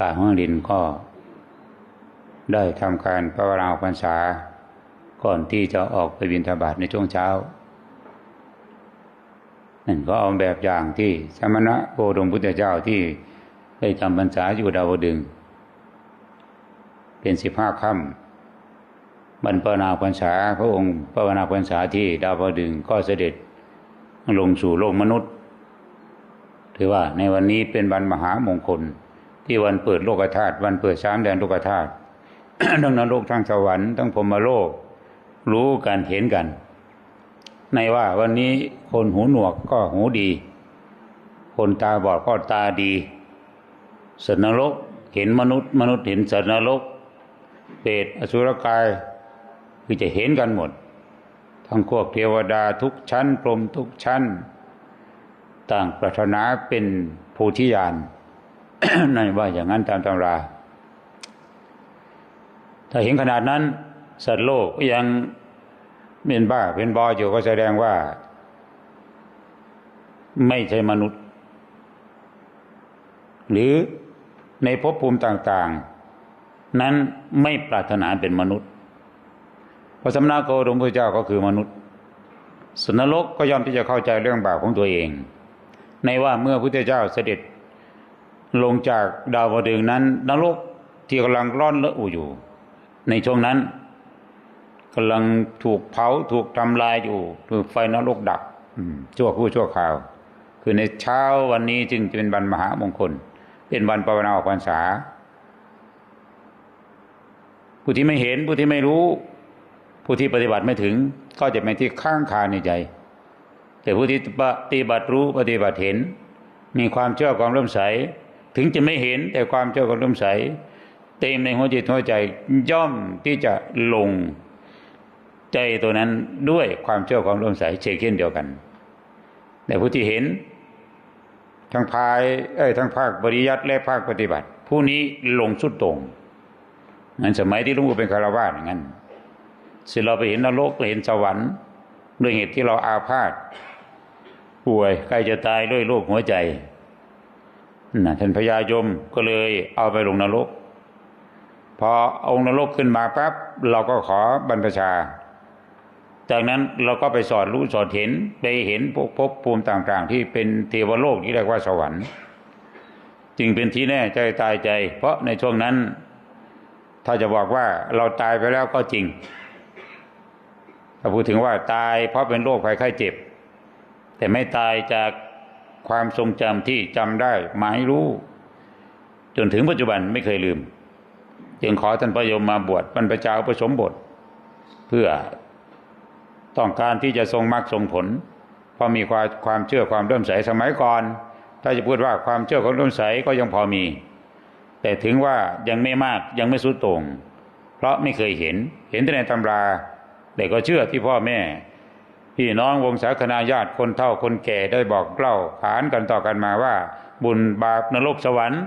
ป่าห้องดินก็ ได้ทำการภาวนาพรรษา ก่อนที่จะออกไปบิณฑบาตในช่วงเช้านั่นก็เอาแบบอย่างที่สมณะโคดมพุทธเจ้าที่ได้จำพรรษาอยู่ดาวดึง เป็นสิบห้าค่ำบรรพนาพรรษาพระองค์ภาวนาพรรษาที่ดาวดึงก็เสด็จลงสู่โลกมนุษย์ ถือว่าในวันนี้เป็นวันมหามงคล ที่วันเปิดโลกธาตุวันเปิดสามแดนโลกธาตุทั้งนรกทั้งสวรรค์ทั้งพรมโลก รู้กันเห็นกัน ในว่าวันนี้คนหูหนวกก็หูดี คนตาบอดก็ตาดีสัตว์นรกเห็นมนุษย์ มนุษย์เห็นสัตว์นรกเปรตอสุรกายคือจะเห็นกันหมด ทั้งพวกเทวดาทุกชั้นพรหมทุกชั้น ต่างปรารถนาเป็นโพธิญาณ นั่นว่าอย่างนั้นตามตำรา ถ้าเห็นขนาดนั้น สัตว์โลกยังเป็นบ้าเป็นบออยู่ก็แสดงว่า ไม่ใช่มนุษย์ หรือในภพภูมิต่าง ๆ นั้นไม่ปรารถนาเป็นมนุษย์พระสมณโคดมพระเจ้าก็คือมนุษย์ สุนรกก็ย่อมที่จะเข้าใจเรื่องบาปของตัวเอง ในว่าเมื่อพระเจ้าเสด็จ ลงจากดาวดึงนั้นนรกที่กำลังร้อนระอุอยู่ ในช่วงนั้นกำลังถูกเผาถูกทำลายอยู่ถูกไฟนรกดับชั่วคู่ชั่วคราว คือในเช้าวันนี้จึงจะเป็นวันมหามงคล เป็นวันภาวนาออกพรรษา ผู้ที่ไม่เห็นผู้ที่ไม่รู้ ผู้ที่ปฏิบัติไม่ถึง ก็จะเป็นที่ข้างคาในใจ แต่ผู้ที่ปฏิบัติรู้ปฏิบัติเห็น มีความเชื่อความเริ่อมใส ถึงจะไม่เห็นแต่ความเชื่อความเริ่มใส เต็มในหัวจิตหัวใจย่อมที่จะลงใจตัวนั้นด้วยความเชื่อความเริ่อมใสเช่นเช่นเดียวกัน แต่ผู้ที่เห็น ทั้งภายเอ้ยทั้งภาคปริยัติและภาคปฏิบัติ ผู้นี้ลงสุดตรงงั้นสมัยที่หลุงปู่เป็นคารวาสอย่างนั้นสิเราไปเห็นนรกไปเห็นสวรรค์ ด้วยเหตุที่เราอาพาธป่วยใกล้จะตายด้วยโรคหัวใจ นะท่านพญายมก็เลยเอาไปลงนรก พอเอานรกขึ้นมาปั๊บเราก็ขอบรรพชา จากนั้นเราก็ไปสอนรู้สอนเห็นไปเห็นพวกภพภูมิต่างๆ ที่เป็นเทวโลกที่เรียกว่าสวรรค์ จึงเป็นที่แน่ใจตายใจ เพราะในช่วงนั้น ถ้าจะบอกว่าเราตายไปแล้วก็จริงถ้าพูดถึงว่าตายเพราะเป็นโรคภัยไข้เจ็บ แต่ไม่ตายจาก ความทรงจำที่จำได้หมายรู้ จนถึงปัจจุบันไม่เคยลืม จึงขอท่านพระยมมาบวชบรรพชาอุปสมบท เพื่อต้องการที่จะทรงมรรคทรงผลเพราะมีความความเชื่อความเริ่มใสสมัยก่อน ถ้าจะพูดว่าความเชื่อความเริ่มใสก็ยังพอมี แต่ถึงว่ายังไม่มากยังไม่สุดต่งเพราะไม่เคยเห็นเห็นแต่ในตำราแต่ก็เชื่อที่พ่อแม่ พี่น้องวงศาคณาญาติคนเฒ่าคนแก่ได้บอกเล่าขานกันต่อกันมาว่า บุญบาปนรกสวรรค์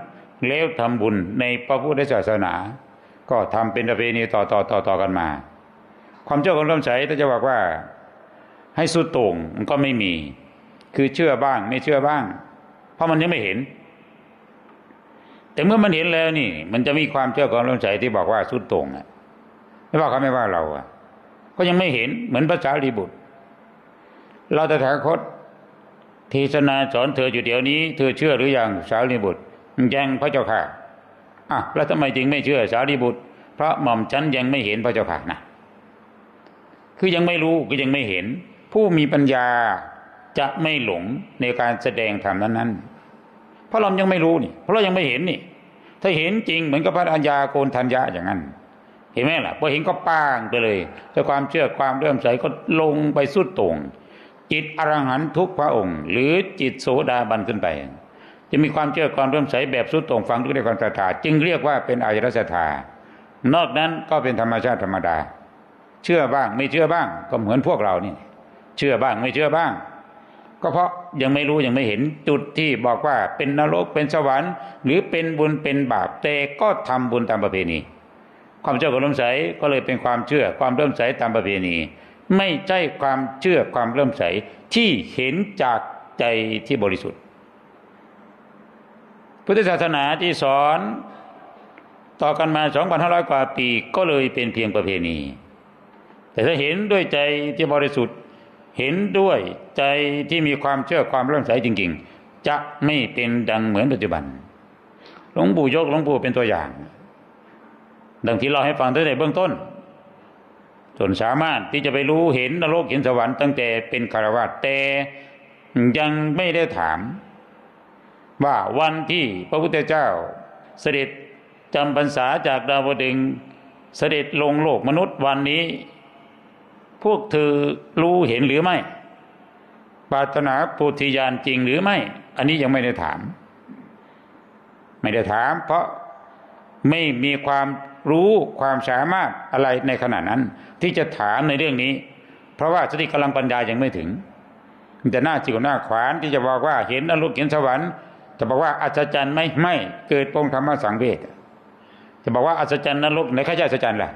แล้วทำบุญในพระพุทธศาสนา ก็ทำเป็นประเพณีต่อต่อต่อต่อกันมา ความเชื่อของเริ่อมใสถ้าจะบอกว่า ให้สุดโต่งมันก็ไม่มี คือเชื่อบ้างไม่เชื่อบ้าง เพราะมันยังไม่เห็น แต่เมื่อมันเห็นแล้วนี่ มันจะมีความเชื่อความเริ่อมใสที่บอกว่าสุดโต่งอะไม่ว่าเขาไม่ว่าเราอะ ก็ยังไม่เห็นเหมือนพระสารีบุตร เราตถาคตเทศนาสอนเธออยู่เดี๋ยวนี้ เธอเชื่อหรือยังสารีบุตรยังพระเจ้าค่ะอะแล้วทำไมจึงไม่เชื่อสารีบุตร เพราะหม่อมฉันยังไม่เห็นพระเจ้าค่ะนะคือยังไม่รู้ก็ยังไม่เห็น ผู้มีปัญญาจะไม่หลงในการแสดงธรรมนั้นๆ เพราะเรายังไม่รู้นี่ เพราะเรายังไม่เห็นนี่ ถ้าเห็นจริงเหมือนกับพระอัญญาโกนทัญญาอย่างนั้น เห็นไหมล่ะพอเห็นก็ป้างไปเลยแต่ความเชื่อความเลื่อมใสก็ลงไปสุดโต่ง จิตอรหันทุกพระองค์ หรือจิตโสดาบันขึ้นไป จะมีความเชื่อความเลื่มใสแบบสุดโต่งฟังด้วยความศรัทธาจึงเรียกว่าเป็นอายรศรัทธานอกนั้นก็เป็นธรรมชาติธรรมดา เชื่อบ้างไม่เชื่อบ้าง ก็เหมือนพวกเรานี่ เชื่อบ้างไม่เชื่อบ้าง ก็เพราะยังไม่รู้ยังไม่เห็นจุดที่บอกว่าเป็นนรกเป็นสวรรค์ หรือเป็นบุญเป็นบาปแต่ก็ทำบุญตามประเพณี ความเชื่อความเริ่มใสก็เลยเป็นความเชื่อความเริ่มใสตามประเพณี ไม่ใช่ความเชื่อความเริ่มใสที่เห็นจากใจที่บริสุทธิ์ พุทธศาสนาที่สอนต่อกันมา 2,500 กว่าปีก็เลยเป็นเพียงประเพณี แต่ถ้าเห็นด้วยใจที่บริสุทธิ์ เห็นด้วยใจที่มีความเชื่อความเลื่มใสจริง ๆ จะไม่เป็นดังเหมือนปัจจุบัน หลวงปู่ยกหลวงปู่เป็นตัวอย่าง ดังที่เราให้ฟังตั้งแต่เบื้องต้น จนสามารถที่จะไปรู้เห็นนรกเห็นสวรรค์ตั้งแต่เป็นคารวะแต่ยังไม่ได้ถาม ว่าวันที่พระพุทธเจ้าเสด็จจำพรรษาจากดาวดึงเสด็จลงโลกมนุษย์วันนี้ พวกเธอรู้เห็นหรือไม่ปรารถนาปุถิญาณจริงหรือไม่ อันนี้ยังไม่ได้ถาม ไม่ได้ถาม เพราะไม่มีความ รู้ความสามารถอะไรในขณะนั้น ที่จะถามในเรื่องนี้ เพราะว่าสติกำลังปัญญายังไม่ถึงแต่หน้าจิ๋วหน้าขวานที่จะบอกว่าเห็นนรกเห็นสวรรค์จะบอกว่าอัศจรรย์ไหมไม่เกิดปงธรรมสังเวชจะบอกว่าอัศจรรย์นรกไหนใครจะอัศจรรย์ล่ะ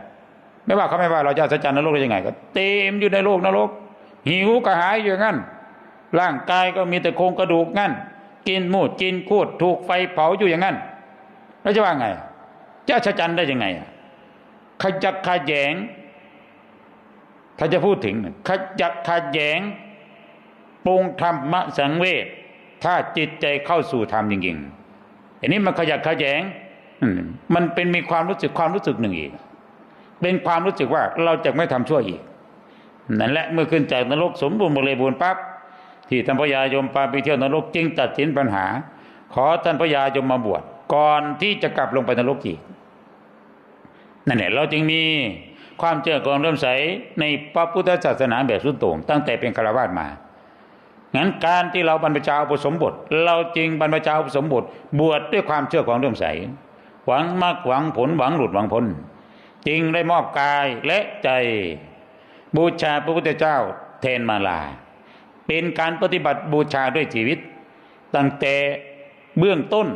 ไม่ว่าเขาไม่ว่าเราจะอัศจรรย์นรกได้ยังไง ก็เต็มอยู่ในโลกนรก หิวกระหายอยู่งั้น ร่างกายก็มีแต่โครงกระดูกงั้น กินมูดกินคูดถูกไฟเผาอยู่อย่างนั้นแล้วจะว่าไง จะอัศจรรย์ได้ยังไงอะขจักขยแยง ถ้าจะพูดถึงขจักขยแยงปรุงธรรมสังเวชถ้าจิตใจเข้าสู่ธรรมจริงๆอันนี้มันขยักขยแยงมันเป็นมีความรู้สึกความรู้สึกหนึ่งอีก เป็นความรู้สึกว่าเราจะไม่ทำชั่วอีกนั่นแหละเมื่อขึ้นจากนรกสมบูรณ์บริบูรณ์ปั๊บที่ท่านพระยายมปาไปเที่ยวนรกจึงตัดสินปัญหา ขอท่านพระยายมมาบวชก่อนที่จะกลับลงไปนรกอีก นั่นแหละเราจึงมีความเชื่อความเริ่มใสในพระพุทธศาสนาแบบสุดโต่งตั้งแต่เป็นคารวาสมา งั้นการที่เราบรรพชาอุปสมบท เราจึงบรรพชาอุปสมบท บวชด้วยความเชื่อความเริ่มใส หวังมากหวังผลหวังหลุดหวังพ้นจึงได้มอบกายและใจ บูชาพระพุทธเจ้าแทนมาลา เป็นการปฏิบัติบูชาด้วยชีวิต ตั้งแต่เบื้องต้น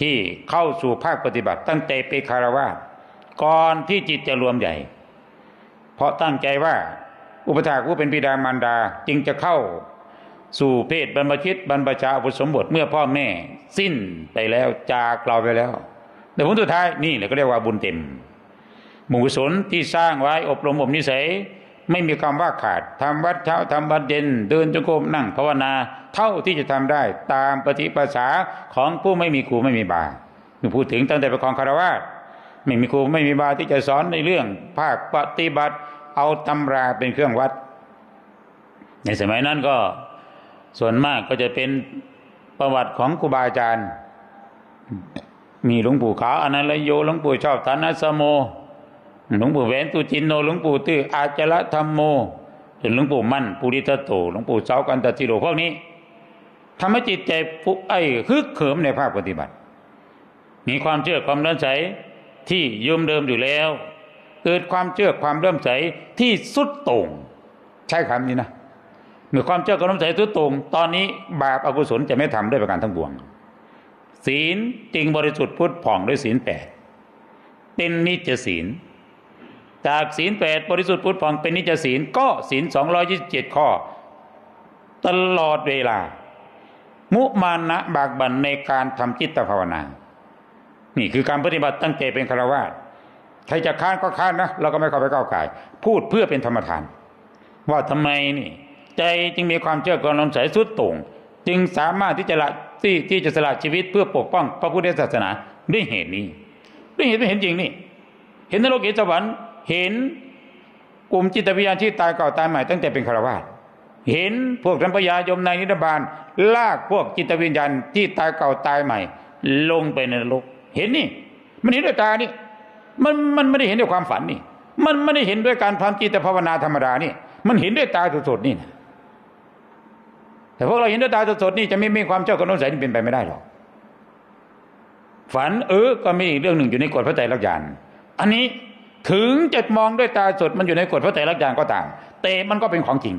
ที่เข้าสู่ภาคปฏิบัติ ตั้งแต่เป็นคารวะ ก่อนที่จิตจะรวมใหญ่ เพราะตั้งใจว่า อุปถากผู้เป็นบิดามารดาจึงจะเข้าสู่เพศบรรพชิตบรรพชาอุปสมบทเมื่อพ่อแม่ สิ้นไปแล้วจากเราไปแล้วแต่ผลสุดท้ายนี่แหละก็เรียกว่าบุญเต็มหมู่กุศลที่สร้างไว้อบรมบ่มนิสัย ไม่มีคำว่าขาดทำวัดเช้าทำวัดเย็นเดินจงกรมนั่งภาวนา เท่าที่จะทำได้ตามปฏิปษาของผู้ไม่มีครูไม่มีบาพูดถึงตั้งแต่เป็นของคารวะ ไม่มีครูไม่มีบาที่จะสอนในเรื่อง ภาคปฏิบัติ เอาตำราเป็นเครื่องวัด ในสมัยนั้นก็ส่วนมากก็จะเป็นประวัติของครูบาอาจารย์ มีหลวงปู่ขาวอนันตโยหลวงปู่ชอบฐานัสโมหลวงปู่แหวนตุจินโนหลวงปู่ตื้ออาจระธรรมโมจนหลวงปู่มั่นปุริตโตหลวงปู่เจ้ากันตติโรพวกนี้ทำให้จิตใจฟุกไอ้ฮึกเขิมในภาคปฏิบัติ มีความเชื่อความเลื่อมใส ที่ยืมเดิมอยู่แล้ว เกิดความเชื่อความเลื่มใสที่สุดต่งใช้คำนี้นะเมื่อความเชื่อความเลื่มใสสุดต่งตอนนี้บาปอกุศลจะไม่ทำด้วยประการทั้งปวง ศีลจริงบริสุทธิ์พุทธผ่องด้วยศีลแปดเป็นนิจศีล จากศีลแปดบริสุทธิ์พุทธผ่องเป็นนิจศีลก็ศีลสองร้อยี่สิบเจ็ดข้อ ตลอดเวลา มุมานะบากบันในการทำจิตภาวนา นี่คือการปฏิบัติตั้งแต่เป็นคารวะใครจะค้านก็ค้านนะเราก็ไม่เข้าไปก้าวไก่พูดเพื่อเป็นธรรมทาน ว่าทำไมนี่ใจจึงมีความเชื่อความลมใสสุดต่งจึงสามารถที่จะละที่ที่จะสละชีวิตเพื่อปกป้องพระพุทธศาสนาด้วยเหตุนี้ด้วยเหตุไม่เห็นจริงนี่ เห็นนรกเห็นสวรรค์เห็นกลุ่มจิตวิญญาณที่ตายเก่าตายใหม่ตั้งแต่เป็นคารวะเห็นพวกสัมพยายมในนิรบาลลากพวกจิตวิญญาณที่ตายเก่าตายใหม่ ลงไปในนรก เห็นนี่ มันเห็นด้วยตานี่ มันมันไม่ได้เห็นด้วยความฝันนี่ มันไม่ได้เห็นด้วยการทำจิตภาวนาธรรมดานี่ มันเห็นด้วยตาสดๆนี่นะแต่พวกเราเห็นด้วยตาสดๆนี่จะไม่มีความเจ้าคนน้นใสนี่เป็นไปไม่ได้หรอกฝันเออก็มีอีกเรื่องหนึ่งอยู่ในกฎพระไตรลักษณ์ญาณอันนี้ถึงจะมองด้วยตาสดมันอยู่ในกฎพระไตรลักษณ์ญาณก็ตามแต่มันก็เป็นของจริง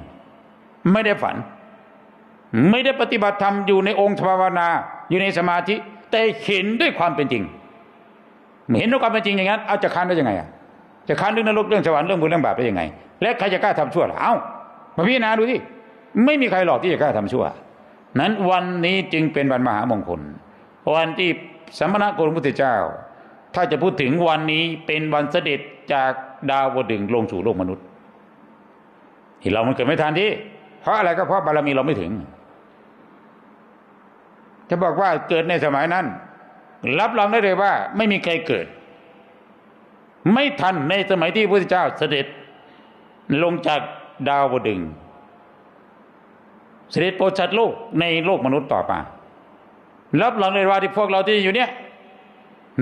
ไม่ได้ฝัน ไม่ได้ปฏิบัติธรรมอยู่ในองค์ภาวนา อยู่ในสมาธิ แต่เห็นด้วยความเป็นจริง เห็นด้วยความเป็นจริงอย่างนั้นเอาจะค้านได้ยังไงอะจะค้านเรื่องนรกเรื่องสวรรค์เรื่องบุญเรื่องบาปได้ยังไง และใครจะกล้าทำชั่วล่ะเอ้ามาพิจารณาดูที่ไม่มีใครหรอกที่จะกล้าทำชั่ว นั้นวันนี้จึงเป็นวันมหามงคล วันที่สมมาณโกรมพุทธเจ้า ถ้าจะพูดถึงวันนี้เป็นวันเสด็จจากดาวดึงลงสู่โลกมนุษย์ที่เรามันเกิดไม่ทันที่ เพราะอะไรก็เพราะบารมีเราไม่ถึง จะบอกว่าเกิดในสมัยนั้น รับรองได้เลยว่า ไม่มีใครเกิด ไม่ทันในสมัยที่พระเจ้าเสด็จ ลงจากดาวดึง เสด็จโปรดชัดโลกในโลกมนุษย์ต่อมารับรองเลยว่าที่พวกเราที่อยู่เนี่ย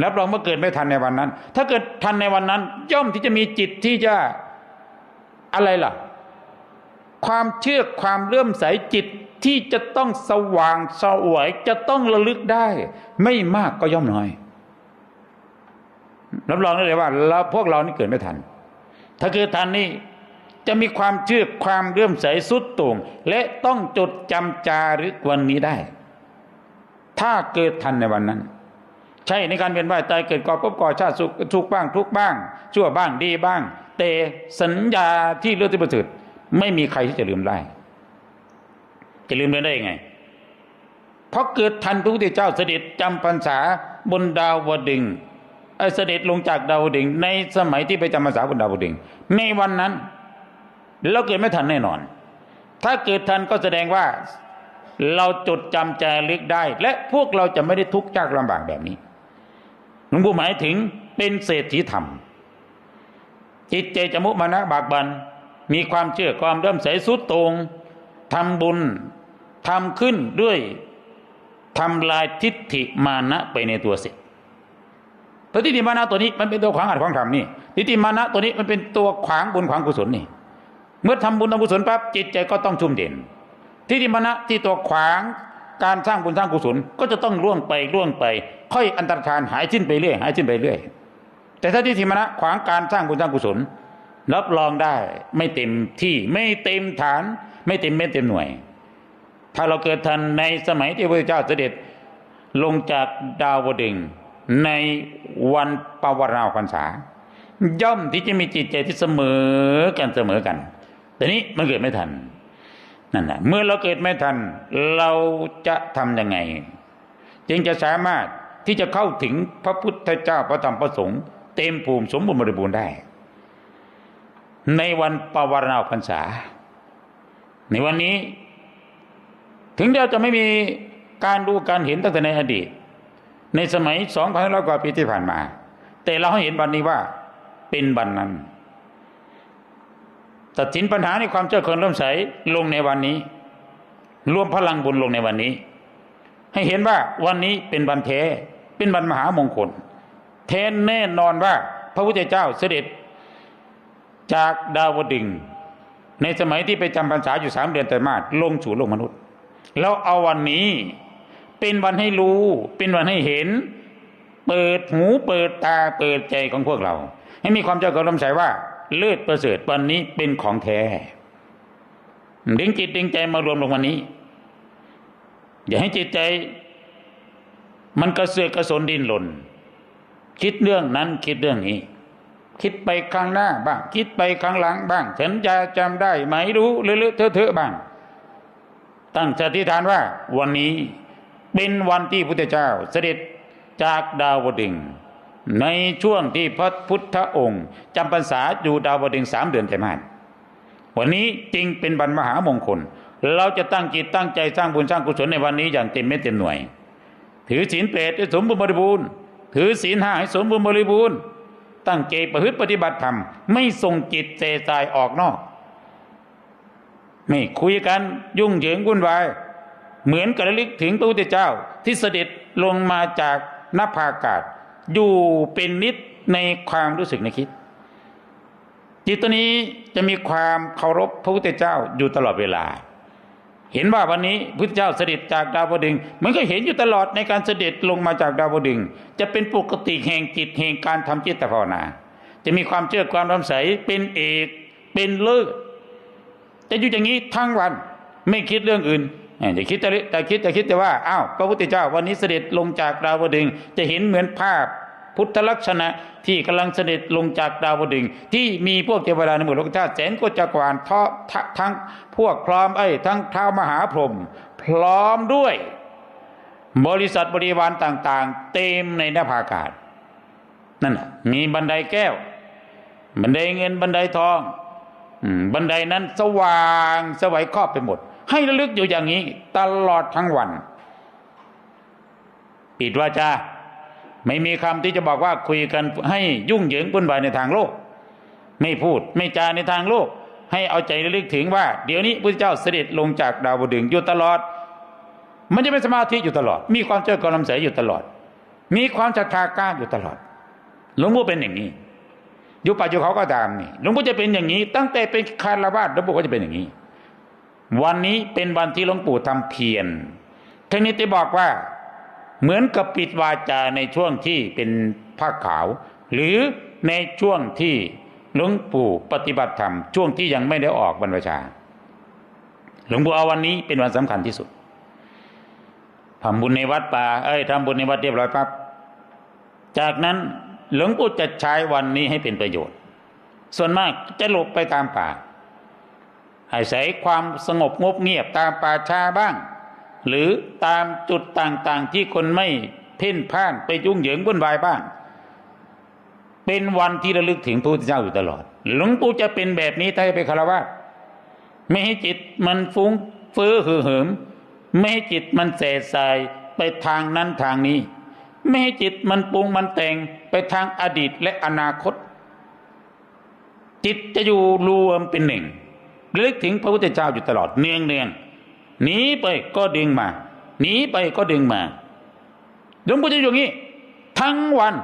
รับรองว่าเกิดไม่ทันในวันนั้น ถ้าเกิดทันในวันนั้น ย่อมที่จะมีจิตที่จะอะไรล่ะ ความเชื่อความเลื่อมใสจิตที่จะต้องสว่างสวยจะต้องระลึกได้ ไม่มากก็ย่อมน้อยรับรองได้เลยว่าเราพวกเรานี่เกิดไม่ทัน ถ้าเกิดทันนี่จะมีความเชื่อความเลื่อมใสสุดโต่งและต้องจดจำจารึกวันนี้ได้ ถ้าเกิดทันในวันนั้น ใช่ในการเวียนว่ายตายเกิดก่อพบก่อชาติสุขทุกข์บ้างทุกข์บ้าง ชั่วบ้างดีบ้าง แต่สัญญาที่เลือดที่ประเสริฐ ไม่มีใครที่จะลืมได้ จะลืมได้ยังไง เพราะเกิดทันพระพุทธเจ้าเสด็จจำพรรษาบนดาวดึงเอ่อเสด็จลงจากดาวดึงในสมัยที่ไปจำพรรษาบนดาวดึงในวันนั้นเราเกิดไม่ทันแน่นอน ถ้าเกิดทันก็แสดงว่าเราจดจำใจลึกได้ และพวกเราจะไม่ได้ทุกข์ยากลำบากแบบนี้หลวงปู่หมายถึงเป็นเศรษฐีธรรม จิตใจจะมุมานะบากบัน มีความเชื่อความเริ่มใสสุดโตรงทำบุญทำขึ้นด้วยทำลายทิฏฐิมานะไปในตัวเสร็จตัวทิฏฐิมานะตัวนี้มันเป็นตัวขวางอัดขวางธรรมนี่ทิฏฐิมานะตัวนี้มันเป็นตัวขวางบุญขวางกุศลนี่ เมื่อทำบุญทำกุศลปั๊บจิตใจก็ต้องชุ่มเด่นทิฏฐิมานะที่ตัวขวางการสร้างบุญสร้างกุศลก็จะต้องล่วงไปล่วงไป ค่อยอันตรธานหายสิ้นไปเรื่อยหายสิ้นไปเรื่อย แต่ถ้าทิฏฐิมานะขวางการสร้างบุญสร้างกุศล รับรองได้ ไม่เต็มที่ไม่เต็มฐาน ไม่เต็มเม็ดเต็มหน่วย ถ้าเราเกิดทันในสมัยที่พระเจ้าเสด็จลงจากดาวดึงในวันปวารณาพรรษา ย่อมที่จะมีจิตใจที่เสมอกันเสมอกันแต่นี้มันเกิดไม่ทันนั่นแหละเมื่อเราเกิดไม่ทัน เราจะทำยังไง จึงจะสามารถที่จะเข้าถึงพระพุทธเจ้าพระธรรมพระสงฆ์เต็มภูมิสมบูรณ์บริบูรณ์ได้ ในวันปวารณาพรรษา ในวันนี้ ถึงเราจะไม่มีการดูการเห็นตั้งแต่ในอดีต ในสมัยสองพันร้อกว่าปีที่ผ่านมา แต่เราเห็นวันนี้ว่าเป็นวันนั้นตัดสินปัญหาในความเชื่อคนเริ่อมใสลงในวันนี้ รวมพลังบุญลงในวันนี้ ให้เห็นว่าวันนี้เป็นวันแท้เป็นวันมหามงคลแท้แน่นอนว่าพระพุทธเจ้าเสด็จ จากดาวดึง ในสมัยที่ไปจำพรรษาอยู่สามเดือนแต่มาสลงสู่โลกมนุษย์ แล้วเอาวันนี้เป็นวันให้รู้ เป็นวันให้เห็น เปิดหูเปิดตาเปิดใจของพวกเรา ให้มีความเจ้าความลำใสว่า เลือดประเสริฐวันนี้เป็นของแท้ดึงจิตดึงใจมารวมลงวันนี้ อย่าให้จิตใจ มันกระเสือกกระสนดินหล่นคิดเรื่องนั้นคิดเรื่องนี้ คิดไปข้างหน้าบ้าง คิดไปข้างหลังบ้างฉันจะจำได้ไหมรู้เลอะๆเทอะๆบ้าง ตั้งสติฐานว่า วันนี้เป็นวันที่พุทธเจ้าเสด็จจากดาวดึงในช่วงที่พระพุทธองค์จำพรรษาอยู่ดาวดึงสามเดือนแต่มาสวันนี้จริงเป็นวันมหามงคล เราจะตั้งจิตตั้งใจสร้างบุญสร้างกุศลในวันนี้อย่างเต็มเม็ดเต็มหน่วย ถือศีลเปรตให้สมบูรณ์บริบูรณ์ ถือศีลห้าให้สมบูรณ์บริบูรณ์ ตั้งใจประพฤติปฏิบัติธรรม ไม่ส่งจิตเสสายออกนอก ไม่คุยกันยุ่งเหยิงวุ่นวาย เหมือนกระลึกถึงพระพุทธเจ้าที่เสด็จลงมาจากนภาอากาศ อยู่เป็นนิดในความรู้สึกในคิด จิตตัวนี้จะมีความเคารพพระพุทธเจ้าอยู่ตลอดเวลา เห็นว่าวันนี้พุทธเจ้าเสด็จจากดาวดึงมันก็เห็นอยู่ตลอดในการเสด็จลงมาจากดาวดึงจะเป็นปกติแห่งจิตแห่งการทำจิตภาวนา จะมีความเชื่อความรำใสเป็นเอกเป็นเลิศจะอยู่อย่างนี้ทั้งวันไม่คิดเรื่องอื่นจะคิดแต่แต่คิดจะคิดแต่ว่าอ้าวพระพุทธเจ้าวันนี้เสด็จลงจากดาวดึงจะเห็นเหมือนภาพ พุทธลักษณะที่กำลังเสด็จลงจากดาวดึงส์ที่มีพวกเทวดาในหมู่โลกธาตุแสนโกจักรวาลทอทั้งพวกพร้อมไอ้ทั้งเท้ามหาพรหมพร้อมด้วย บริษัทบริวารต่างๆ เต็มในนภาอากาศนั่นน่ะมีบันไดแก้ว บันไดเงินบันไดทองบันไดนั้นสว่างสวัยครอบไปหมด ให้ระลึกอยู่อย่างนี้ ตลอดทั้งวัน ปิดว่าจ้า ไม่มีคำที่จะบอกว่าคุยกันให้ยุ่งเหยิงวุ่นวายในทางโลก ไม่พูดไม่จาในทางโลก ให้เอาใจระลึกถึงว่า เดี๋ยวนี้พระเจ้าเสด็จลงจากดาวบดึงอยู่ตลอด มันจะเป็นสมาธิอยู่ตลอด มีความเชื่อกำลังใสอยู่ตลอด มีความศรัทธากล้าอยู่ตลอดหลวงพ่อเป็นอย่างนี้อยู่ปัจจุบันเขาก็ตามนี่หลวงพ่อจะเป็นอย่างนี้ ตั้งแต่เป็นคารวาสหลวงพ่อก็จะเป็นอย่างนี้ วันนี้เป็นวันที่หลวงปู่ทำเพียรทีนี้จะบอกว่า เหมือนกับปิดวาจาในช่วงที่เป็นผ้าขาว หรือในช่วงที่หลวงปู่ปฏิบัติธรรมช่วงที่ยังไม่ได้ออกบรรพชา หลวงปู่เอาวันนี้เป็นวันสำคัญที่สุดทำบุญในวัดป่าเอ้ยทำบุญในวัดเรียบร้อยปั๊บจากนั้นหลวงปู่จะใช้วันนี้ให้เป็นประโยชน์ ส่วนมากจะหลบไปตามป่าอาศัยความสงบงบเงียบตามป่าชาบ้าง หรือตามจุดต่างๆที่คนไม่เพ่นพ่านไปยุ่งเหยิงวุ่นวายบ้าง เป็นวันที่ระลึกถึงพระพุทธเจ้าอยู่ตลอด หลวงปู่จะเป็นแบบนี้ถ้าไปคารวะไม่ให้จิตมันฟุ้งเฟ้อหือเหิมไม่ให้จิตมันแสสายไปทางนั้นทางนี้ ไม่ให้จิตมันปรุงมันแต่งไปทางอดีตและอนาคต จิตจะอยู่รวมเป็นหนึ่งระลึกถึงพระพุทธเจ้าอยู่ตลอดเนืองเนือง หนีไปก็ดึงมาหนีไปก็ดึงมาหลวงปู่จะอยู่างนี้ ทั้งวัน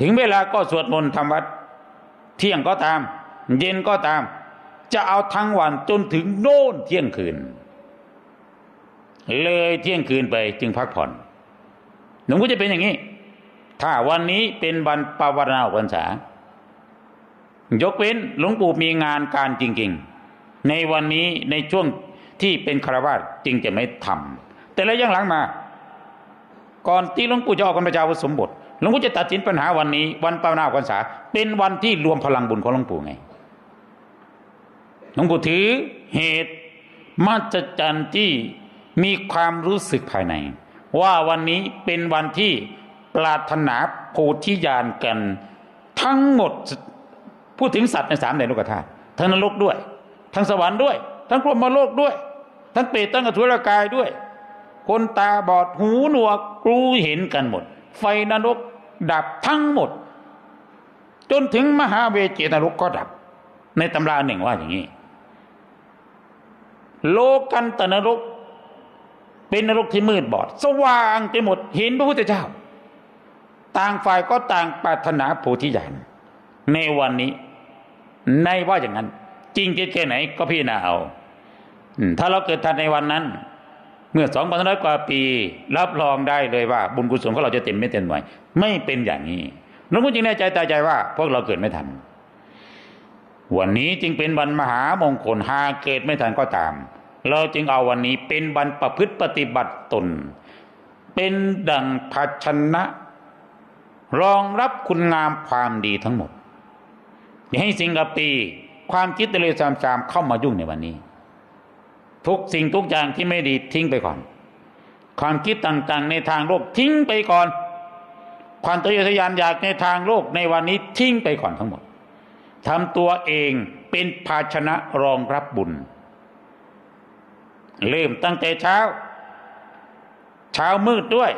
ถึงเวลาก็สวดมนต์ทำวัด เที่ยงก็ตาม เย็นก็ตาม จะเอาทั้งวันจนถึงโน่นเที่ยงคืน เลยเที่ยงคืนไปจึงพักผ่อนหลวงพ่จะเป็นอย่างนี้ ถ้าวันนี้เป็นวันปวารณาพรรษายกเว้นหลวงปู่มีงานการจริง ๆ ในวันนี้ในช่วงที่เป็นคารวาสจึงจะไม่ทำแต่แล้วยังหลังมา ก่อนที่หลวงปู่จะออกพรรษาวสมบทหลวงปู่จะตัดสินปัญหาวันนี้ วันปารณาพรรษา เป็นวันที่รวมพลังบุญของหลวงปู่ไงหลวงปู่ถือเหตุมาจจันที่มีความรู้สึกภายใน ว่าวันนี้เป็นวันที่ปรารถนาโพธิญาณกัน ทั้งหมดพูดถึงสัตว์ในสามแดนโลกธาตุทั้งนรกด้วย ทั้งสวรรค์ด้วย ทั้งพรหมโลกด้วย ทั้งเปรตทั้งอสุรกายด้วย คนตาบอดหูหนวกรู้เห็นกันหมด ไฟนรกดับทั้งหมด จนถึงมหาเวจีนรกก็ดับ ในตำราหนึ่งว่าอย่างนี้ โลกันตนรก เป็นนรกที่มืดบอด สว่างไปหมดเห็นพระพุทธเจ้า ต่างฝ่ายก็ต่างปรารถนาโพธิญาณในวันนี้ในว่าอย่างนั้น จริงแค่ไหนก็พี่นาเอาถ้าเราเกิดทันในวันนั้น เมื่อสองพันร้อยกว่าปี รับรองได้เลยว่า บุญกุศลของเราจะเต็มไม่เต็มหน่วยไม่เป็นอย่างนี้หลวงพ่อจึงแน่ใจตายใจว่า พวกเราเกิดไม่ทัน วันนี้จึงเป็นวันมหามงคลหากเกิดไม่ทันก็ตาม เราจึงเอาวันนี้เป็นวันประพฤติปฏิบัติตน เป็นดังภาชนะ รองรับคุณงามความดีทั้งหมดอย่าให้สิงกับปี ความคิดตะเลซามซามเข้ามายุ่งในวันนี้ ทุกสิ่งทุกอย่างที่ไม่ดีทิ้งไปก่อน ความคิดต่างๆ ในทางโลกทิ้งไปก่อน ความทะเยอทะยานอยากในทางโลกในวันนี้ทิ้งไปก่อนทั้งหมดทำตัวเองเป็นภาชนะรองรับบุญ เริ่มตั้งแต่เช้า เช้ามืดด้วย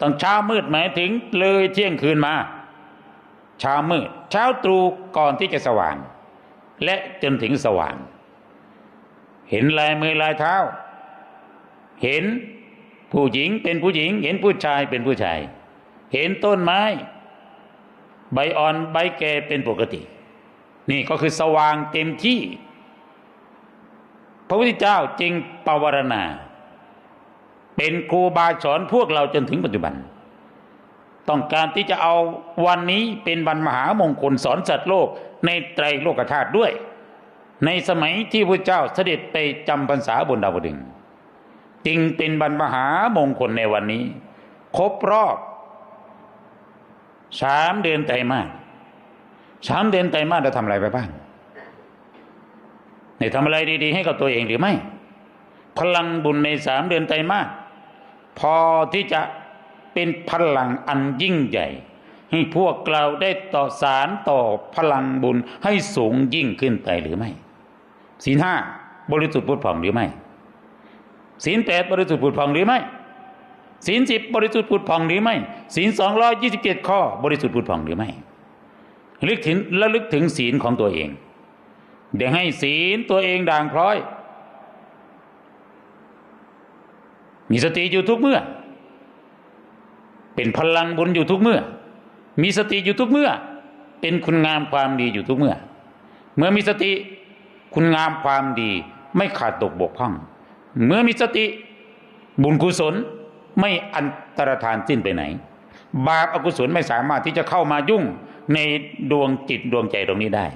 ตั้งเช้ามืดหมายถึงเลยเที่ยงคืนมา เช้ามืด เช้าตรู่ก่อนที่จะสว่าง และจนถึงสว่าง เห็นลายมือลายเท้า เห็นผู้หญิงเป็นผู้หญิง เห็นผู้ชายเป็นผู้ชาย เห็นต้นไม้ ใบอ่อนใบแก่เป็นปกติ นี่ก็คือสว่างเต็มที่ พระพุทธเจ้าจึงปวารณา เป็นครูบาสอนพวกเราจนถึงปัจจุบัน ต้องการที่จะเอาวันนี้เป็นวันมหามงคลสอนสัตว์โลก ในไตรโลกธาตุด้วย ในสมัยที่พระเจ้าเสด็จไปจำพรรษาบนดาวดึงจึงเป็นวันมหามงคลในวันนี้ ครบรอบสามเดือนไตรมาสสามเดือนไตรมาสเราทำอะไรไปบ้างได้ทำอะไรดี ๆ ให้กับตัวเองหรือไม่ พลังบุญในสามเดือนไตรมาสพอที่จะเป็นพลังอันยิ่งใหญ่ ให้พวกเราได้ต่อสารต่อพลังบุญให้สูงยิ่งขึ้นไปหรือไม่ศีลห้าบริสุทธิ์พุทธผ่องหรือไม่ศีลแปดบริสุทธิ์ผุดผ่องหรือไม่ศีลสิบบริสุทธิ์ผุดผ่องหรือไม่ศีลสองร้อยยี่สิบเจ็ดข้อบริสุทธิ์ผุดผ่องหรือไม่ลึกถึงและลึกถึงศีลของตัวเองเดี๋ยวให้ศีลตัวเองด่างพร้อย มีสติอยู่ทุกเมื่อ เป็นพลังบุญอยู่ทุกเมื่อ มีสติอยู่ทุกเมื่อ เป็นคุณงามความดีอยู่ทุกเมื่อ เมื่อมีสติคุณงามความดีไม่ขาดตกบกพร่อง เมื่อมีสติบุญกุศลไม่อันตรธานสิ้นไปไหน บาปอกุศลไม่สามารถที่จะเข้ามายุ่งในดวงจิตดวงใจตรงนี้ได้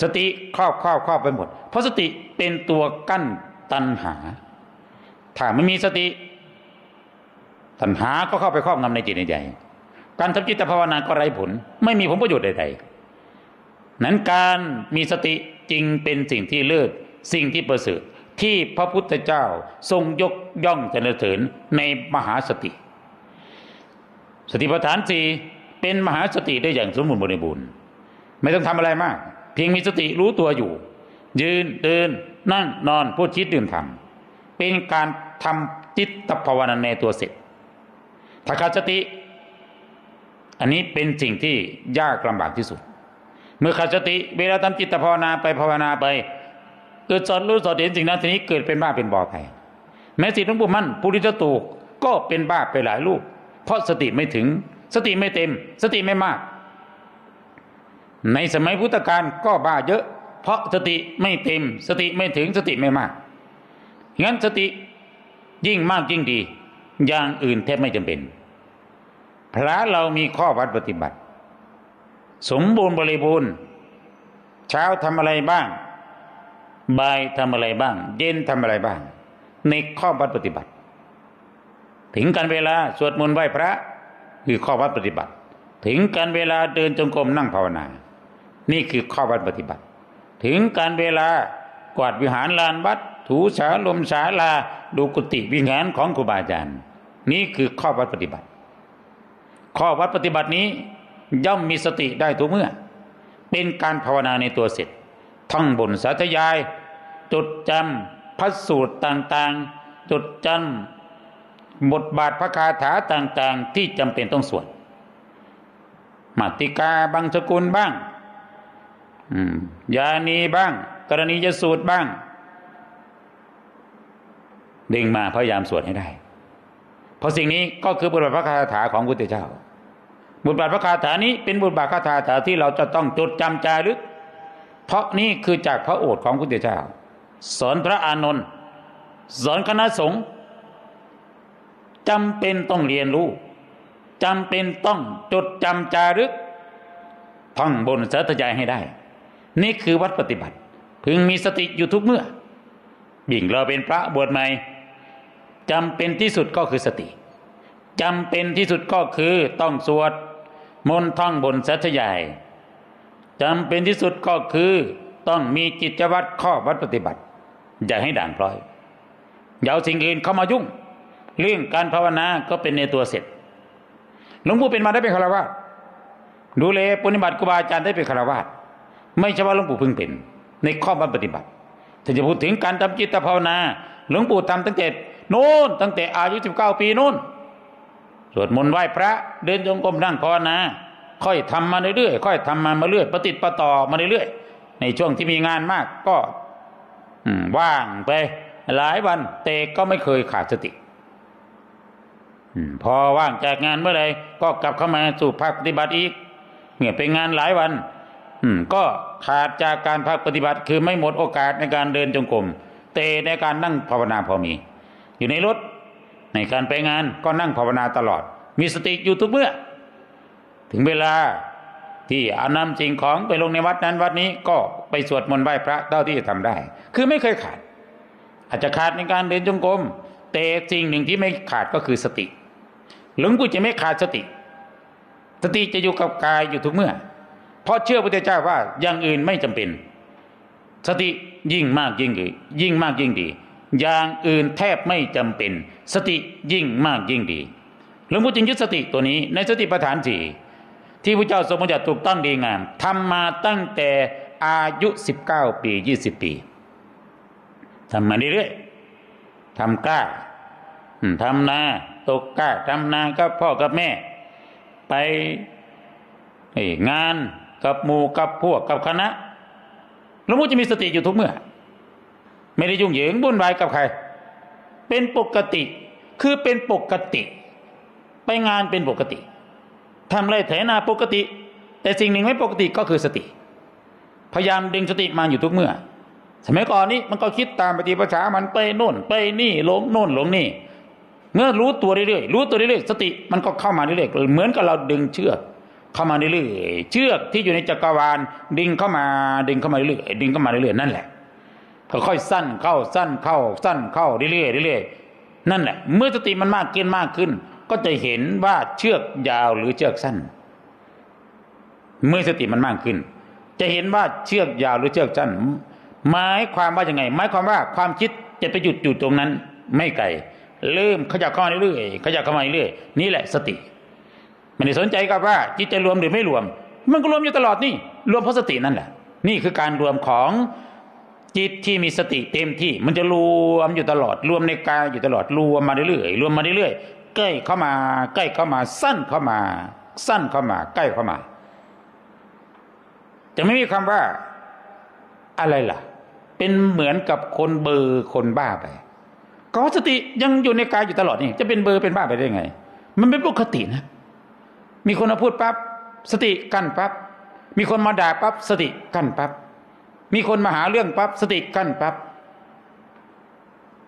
สติครอบครอบครอบไปหมด เพราะสติเป็นตัวกั้นตัณหา ถ้าไม่มีสติ ตัณหาก็เข้าไปครอบงำในจิตในใจ การทำจิตภาวนาก็ไร้ผล ไม่มีผลประโยชน์ใดๆนั้นการมีสติจริงเป็นสิ่งที่เลิศสิ่งที่ประเสริฐที่พระพุทธเจ้าทรงยกย่องสรรเสริญในมหาสติ สติปัฏฐานสี่เป็นมหาสติได้อย่างสมบูรณ์บริบูรณ์ไม่ต้องทำอะไรมาก เพียงมีสติรู้ตัวอยู่ ยืนเดินนั่งนอนพูดคิดดื่มทำเป็นการทำจิตภาวนาในตัวเสร็จถ้าขาดสติ อันนี้เป็นสิ่งที่ยากลำบากที่สุด เมื่อขาดสติ เวลาทำจิตภาวนาไปภาวนาไป เกิดสอนรู้สอนเห็นสิ่งนั้นทีนี้เกิดเป็นบ้าเป็นบอไปแม้สิทธิหลวงปู่มั่นผู้ริจตูก็เป็นบ้าไปหลายลูก เพราะสติไม่ถึง สติไม่เต็ม สติไม่มาก ในสมัยพุทธกาลก็บ้าเยอะ เพราะสติไม่เต็ม สติไม่ถึงสติไม่มากงั้นสติยิ่งมากยิ่งดี อย่างอื่นแทบไม่จำเป็น พระเรามีข้อวัดปฏิบัติ สมบูรณ์บริบูรณ์ เช้าทำอะไรบ้าง บ่ายทำอะไรบ้าง เย็นทำอะไรบ้าง ในข้อวัดปฏิบัติ ถึงกันเวลาสวดมนต์ไหว้พระคือข้อวัดปฏิบัติ ถึงการเวลาเดินจงกรมนั่งภาวนา นี่คือข้อวัดปฏิบัติ ถึงการเวลากวาดวิหารลานวัด ถูสาลมสาลาดูกุฏิวิหารของครูบาอาจารย์ นี่คือข้อวัดปฏิบัติ ข้อวัดปฏิบัตินี้ย่อมมีสติได้ทุกเมื่อ เป็นการภาวนาในตัวเสร็จท่องบนสาธยาย จดจำพระสูตรต่างๆ จดจำบทบาทพระคาถาต่างๆ ที่จำเป็นต้องสวดมาติกาบางสกุลบ้างยานีบ้าง กรณียสูตรบ้าง ดึงมาพยายามสวดให้ได้ เพราะสิ่งนี้ก็คือบทบาทพระคาถาของพุทธเจ้า บทบาทพระคาถานี้เป็นบทบาทคาถาที่เราจะต้องจดจำจารึก เพราะนี่คือจากพระโอษฐ์ของพุทธเจ้า สอนพระอานนท์สอนคณะสงฆ์จำเป็นต้องเรียนรู้จำเป็นต้องจดจำจารึกท่องบนสาธยายให้ได้ นี่คือวัดปฏิบัติ พึงมีสติอยู่ทุกเมื่อ บิ่งเราเป็นพระบวชใหม่จำเป็นที่สุดก็คือสติจำเป็นที่สุดก็คือต้องสวด มนท่องบนสัจยายจำเป็นที่สุดก็คือต้องมีจิตวัตรข้อวัดปฏิบัติ อย่าให้ด่างพร้อยอย่าเอาสิ่งอื่นเข้ามายุ่ง เรื่องการภาวนาก็เป็นในตัวเสร็จหลวงปู่เป็นมาได้เป็นคารวะดูแลปฏิบัติครูบาอาจารย์ได้เป็นคารวะไม่ใช่ว่าหลวงปู่เพิ่งเป็น ในข้อวัดปฏิบัติถ้าจะพูดถึงการทำจิตภาวนา หลวงปู่ทำตั้งแต่โน้นตั้งแต่อายุสิบเก้าปีโน้น สวดมนต์ไหว้พระ เดินจงกรมนั่งภาวนาค่อยทำมาเรื่อยๆค่อยทำมามาเรื่อยปฏิติดประต่อมาเรื่อยๆในช่วงที่มีงานมากก็ว่างไป หลายวันแต่ก็ไม่เคยขาดสติพอว่างจากงานเมื่อไรก็กลับเข้ามาสู่ภาคปฏิบัติอีกเมื่อเป็นงานหลายวันก็ขาดจากการภาคปฏิบัติ คือไม่หมดโอกาสในการเดินจงกรมแต่ในการนั่งภาวนาพอมี อยู่ในรถ ในการไปงานก็นั่งภาวนาตลอด มีสติอยู่ทุกเมื่อ ถึงเวลาที่เอานำสิ่งของไปลงในวัดนั้นวัดนี้ก็ไปสวดมนต์ไหว้พระเท่าที่จะทำได้ คือไม่เคยขาด อาจจะขาดในการเดินจงกรมแต่สิ่งหนึ่งที่ไม่ขาดก็คือสติ หลวงปู่จะไม่ขาดสติ สติจะอยู่กับกายอยู่ทุกเมื่อ เพราะเชื่อพระเจ้าว่าอย่างอื่นไม่จำเป็น สติยิ่งมากยิ่งดียิ่งมากยิ่งดี อย่างอื่นแทบไม่จำเป็น สติยิ่งมากยิ่งดีหลวงปู่จึงยึดสติตัวนี้ในสติปัฏฐานสี่ที่พระเจ้าทรงบัญญัติถูกต้องดีงามทำมาตั้งแต่อายุ 19 ปี 20 ปีทำมาเรื่อยๆทำกล้าทำนาตกกล้าทำนากับพ่อกับแม่ ไปงานกับหมู่กับพวกกับคณะหลวงปู่จะมีสติอยู่ทุกเมื่อ ไม่ได้ยุ่งเหยิงวุ่นวายกับใคร เป็นปกติ คือเป็นปกติ ไปงานเป็นปกติทำไรไถนาปกติ แต่สิ่งหนึ่งไม่ปกติก็คือสติ พยายามดึงสติมาอยู่ทุกเมื่อ สมัยก่อนนี้มันก็คิดตามปฏิปชามันไปโน่น ไปนี่หลงโน่นหลงนี่เมื่อรู้ตัวเรื่อยๆรู้ตัวเรื่อยๆสติมันก็เข้ามาเรื่อยๆเหมือนกับเราดึงเชือกเข้ามาเรื่อยๆเชือกที่อยู่ในจักรวาลดึงเข้ามาดึงเข้ามาเรื่อยๆดึงเข้ามาเรื่อยๆนั่นแหละ ค่อยๆสั้นเข้าสั้นเข้าสั้นเข้าเรื่อยๆเรื่อยๆนั่นแหละเมื่อสติมันมากขึ้นมากขึ้น ก็จะเห็นว่าเชือกยาวหรือเชือกสั้น เมื่อสติมันมากขึ้น จะเห็นว่าเชือกยาวหรือเชือกสั้นหมายความว่ายังไงหมายความว่าความคิดจะไปหยุดอยู่ตรงนั้น ไม่ไกลเริ่มขยับเข้ามาเรื่อยๆขยับเข้ามาเรื่อยๆนี่แหละสติม่ได้สนใจกับว่าจิตจะรวมหรือไม่รวม มันก็รวมอยู่ตลอดนี่ รวมเพราะสตินั่นแหละ นี่คือการรวมของ จิตที่มีสติเต็มที่ มันจะรวมอยู่ตลอดรวมในกายอยู่ตลอดรวมมาเรื่อยๆรวมมาเรื่อยๆใกล้เข้ามา ใกล้เข้ามา สั้นเข้ามา สั้นเข้ามา ใกล้เข้ามา จะไม่มีคำว่าอะไรล่ะ เป็นเหมือนกับคนเบอร์คนบ้าไปก็สติยังอยู่ในกายอยู่ตลอดนี่จะเป็นเบอร์เป็นบ้าไปได้ไง มันเป็นปกตินะ มีคนมาพูดปั๊บสติกั้นปั๊บมีคนมาด่าปั๊บสติกั้นปั๊บ มีคนมาหาเรื่องปั๊บสติกั้นปั๊บ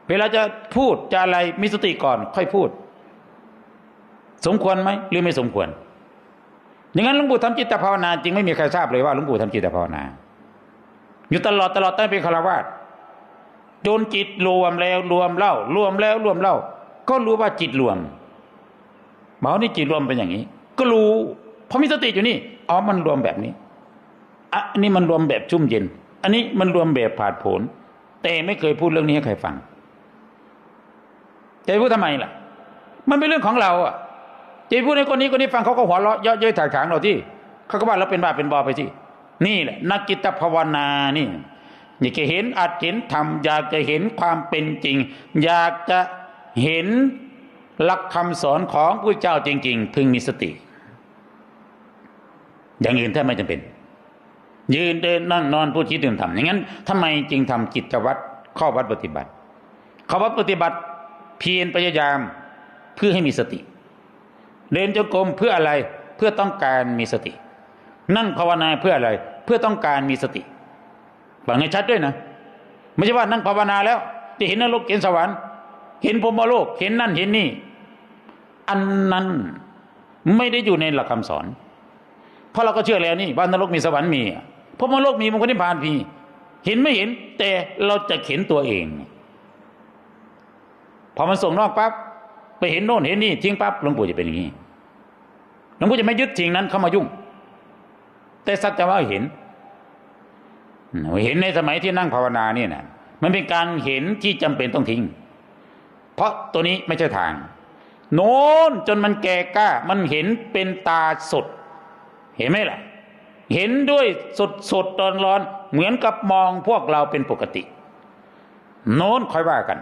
เวลาจะพูดจะอะไรมีสติก่อน ค่อยพูด สมควรไหมหรือไม่สมควร อย่างนั้นหลวงปู่ทำจิตภาวนาจริงไม่มีใครทราบเลยว่าหลวงปู่ทำจิตภาวนา อยู่ตลอดตลอดตั้งเป็นคารวาสจนจิตรวมแล้วรวมเล่ารวมแล้วรวมเล่า ก็รู้ว่าจิตรวมหมอนี่จิตรวมเป็นอย่างนี้ ก็รู้เพราะมีสติอยู่นี่อ๋อมันรวมแบบนี้อะอันนี้มันรวมแบบชุ่มเย็น อันนี้มันรวมแบบผาดผนแต่ไม่เคยพูดเรื่องนี้ให้ใครฟังจะพูดทำไมล่ะ มันเป็นเรื่องของเราอะจะพูดให้คนนี้คนนี้ฟังเขาก็หัวเราะเยาะเย้ยถากถางเราที่เขาก็ว่าเราเป็นบ้าเป็นบอไปที่นี่แหละนักกิตภาวนานี่อยากจะเห็นอาจเห็นธรรมอยากจะเห็นความเป็นจริง อยากจะเห็นหลักคำสอนของพระเจ้าจริง ๆ พึงมีสติ อย่างอื่นถ้าไม่จำเป็น ยืนเดินนั่งนอนพูดคิดดื่มทำอย่างนั้นทำไมจึงทำกิจวัตรข้อวัดปฏิบัติข้อวัดปฏิบัติเพียรพยายามเพื่อให้มีสติ เดินจงกรมเพื่ออะไรเพื่อต้องการมีสติ นั่งภาวนาเพื่ออะไร เพื่อต้องการมีสติฟังให้ชัดด้วยนะ ไม่ใช่ว่านั่งภาวนาแล้ว จะเห็นนรกเห็นสวรรค์ เห็นพรมโลกเห็นนั่นเห็นนี่ อันนั้นไม่ได้อยู่ในหลักคำสอน เพราะเราก็เชื่อแล้วนี่ว่านรกมีสวรรค์มี พรหมโลกมีมงคลนิพพานมีเห็นไม่เห็น แต่เราจะเห็นตัวเอง พอมันส่งนอกปั๊บไปเห็นโน่นเห็นนี่ทิ้งปั๊บหลวงปู่จะเป็นอย่างนี้หลวงปู่จะไม่ยึดสิ่งนั้นเข้ามายุ่ง แต่สักแต่ว่าเห็น เห็นในสมัยที่นั่งภาวนาเนี่ยนะมันเป็นการเห็นที่จำเป็นต้องทิ้ง เพราะตัวนี้ไม่ใช่ทาง โน้นจนมันแก่กล้า มันเห็นเป็นตาสด เห็นไหมล่ะ เห็นด้วยสดสดตอนร้อน เหมือนกับมองพวกเราเป็นปกติ โน้นค่อยว่ากัน